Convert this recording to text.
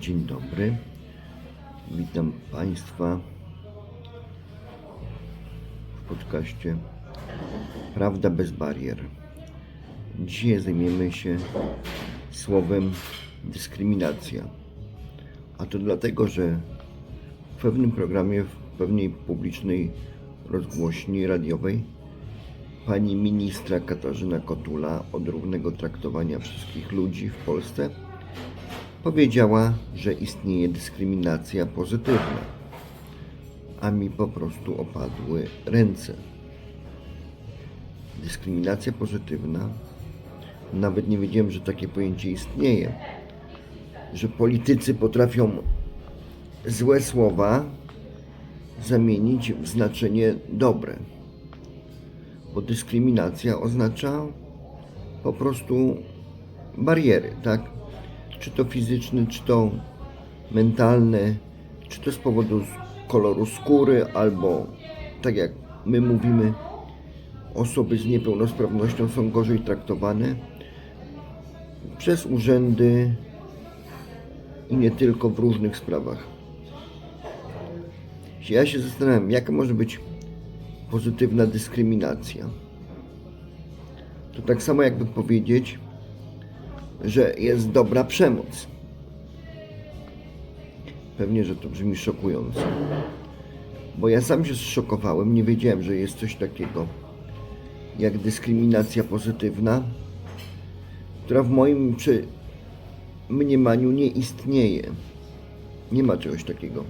Dzień dobry. Witam Państwa w podcaście Prawda bez barier. Dzisiaj zajmiemy się słowem dyskryminacja. A to dlatego, że w pewnym programie, w pewnej publicznej rozgłośni radiowej pani ministra Katarzyna Kotula od równego traktowania wszystkich ludzi w Polsce powiedziała, że istnieje dyskryminacja pozytywna, a mi po prostu opadły ręce. Dyskryminacja pozytywna, nawet nie wiedziałem, że takie pojęcie istnieje, że politycy potrafią złe słowa zamienić w znaczenie dobre. Bo dyskryminacja oznacza po prostu bariery, tak? Czy to fizyczne, czy to mentalne, czy to z powodu koloru skóry, albo tak jak my mówimy, osoby z niepełnosprawnością są gorzej traktowane przez urzędy i nie tylko w różnych sprawach. Ja się zastanawiam, jaka może być pozytywna dyskryminacja. To tak samo jakby powiedzieć, że jest dobra przemoc. Pewnie, że to brzmi szokująco. Bo ja sam się zszokowałem, nie wiedziałem, że jest coś takiego jak dyskryminacja pozytywna, która w moim mniemaniu nie istnieje. Nie ma czegoś takiego.